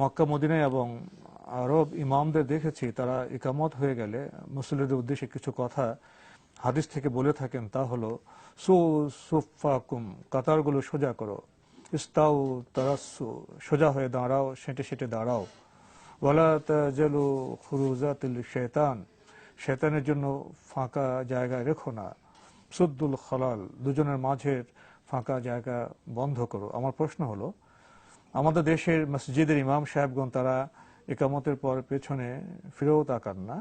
মক্কা মদিনায় এবং আরব ইমামদের দেখেছি, তারা একামত হয়ে গেলে মুসলিমদের উদ্দেশ্যে কিছু কথা হাদিস থেকে বলে থাকেন, তা হলো, সু সুফাকুম, কাতারগুলো সোজা করো। ইস্তাউ তারাসু, সোজা হয়ে দাঁড়াও, সেঁটে সেঁটে দাঁড়াও। ওয়ালা তাজালু খুরুজাতিল শয়তান শয়তানের জন্য ফাঁকা জায়গায় রেখো না। সুদ্দুল খালাল, দুজনের মাঝের ফাঁকা জায়গা বন্ধ করো। আমার প্রশ্ন হলো আমাদের দেশের মসজিদের ইমাম সাহেবগণ, তারা একামতের পর পেছনে ফিরেও তাকান না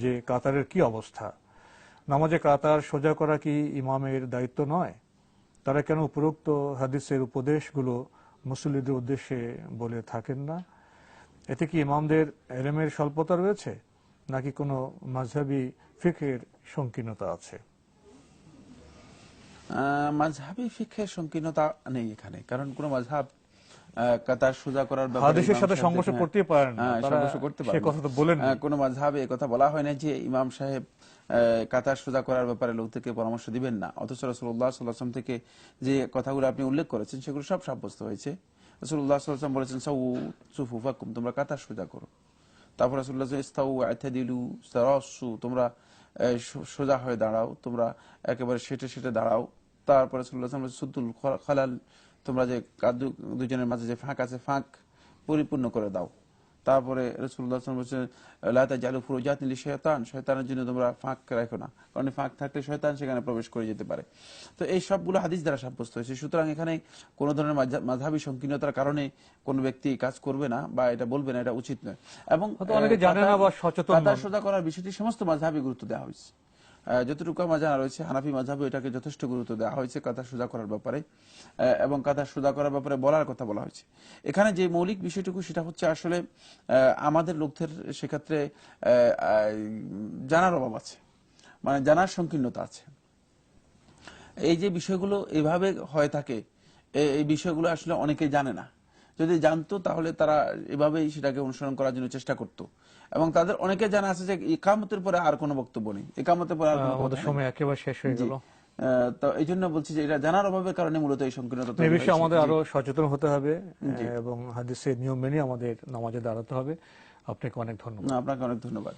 যে কাতারের কি অবস্থা। নামাজে কাতার সোজা করা কি ইমামের দায়িত্ব নয়? তারা কেন উপরোক্ত হাদিসের উপদেশগুলো মুসল্লিদের উদ্দেশ্যে বলে থাকেন না? এতে কি ইমামদের এলেমের স্বল্পতা রয়েছে, নাকি কোনো মাঝহাবি ফিকের সংকীর্ণতা আছে? মাঝহাবি ফিক্ষের সংকীর্ণতা নেই এখানে, কারণ কোন মাঝহাব কাতার সোজা করার ব্যাপারে হাদিসের সাথে সংঘর্ষ হ্যাঁ, করতেই পারেন না। হ্যাঁ, সংঘর্ষ করতে সে পারেন কথা তো বলেননি। আহ, কোন মাঝহাবে কথা বলা হয় না যে ইমাম সাহেব কাতার সোজা করার ব্যাপারে লোকদেরকে পরামর্শ দিবেন না অথচ রসুল্লাহ সাল্লাহাম থেকে যে কথাগুলো আপনি উল্লেখ করেছেন সেগুলো সব সাব্যস্ত হয়েছে রসুল্লাহ সাল্লাম বলেছেন সাউ সুফুফাকুম তোমরা কাতার সোজা করো তারপর রসুল্লাহ ইস্তাউ আথাদিলু সারাসু তোমরা সোজা হয়ে দাঁড়াও তোমরা একেবারে সেটে সেটে দাঁড়াও তারপরে রসুল্লাহ সুদ্দুল খ- খালাল তোমরা যে দুজনের মাঝে যে ফাঁক আছে ফাঁক পরিপূর্ণ করে দাও। তারপরে রসুল্লাহ বলছেন লাতা জালু ফুরুজাত নিলি শয়তান শয়তানের জন্য তোমরা ফাঁক রাখো না। কারণ ফাঁক থাকলে শয়তান সেখানে প্রবেশ করে যেতে পারে। তো এই সবগুলো হাদিস দ্বারা সাব্যস্ত হয়েছে। সুতরাং এখানে কোনো ধরনের মাঝহাবি সংকীর্ণতার কারণে কোনো ব্যক্তি কাজ করবে না বা এটা বলবে না এটা উচিত নয়। এবং সচেতন করার বিষয়টি সমস্ত মাঝহাবি গুরুত্ব দেওয়া হয়েছে। যতটুকু আমার জানা রয়েছে, হানাফি মাঝহাবে এটাকে যথেষ্ট গুরুত্ব দেওয়া হয়েছে কাতার সোজা করার ব্যাপারে এবং কাতার সোজা করার ব্যাপারে বলার কথা বলা হয়েছে। এখানে যে মৌলিক বিষয়টুকু, সেটা হচ্ছে আসলে আমাদের লোকদের সেক্ষেত্রে জানার অভাব আছে মানে জানার সংকীর্ণতা আছে। এই যে বিষয়গুলো এভাবে হয়ে থাকে এই বিষয়গুলো আসলে অনেকে জানে না। যদি জানতো তাহলে তারা এভাবেই সেটাকে অনুসরণ করার জন্য চেষ্টা করত। এবং তাদের অনেকে জানা আছে যে ইকামতের পরে আর কোনো বক্তব্য নেই। ইকামতের পরে আর আমাদের সময় একেবারে শেষ হয়ে গেল। তো এই জন্য বলছি যে এটা জানার অভাবের কারণে মূলত এই সংকীর্ণতা এই বিষয়ে আমাদের আরও সচেতন হতে হবে এবং হাদিসের নিয়ম মেনে আমাদের নামাজে দাঁড়াতে হবে। আপনাকে অনেক ধন্যবাদ। আপনাকে অনেক ধন্যবাদ।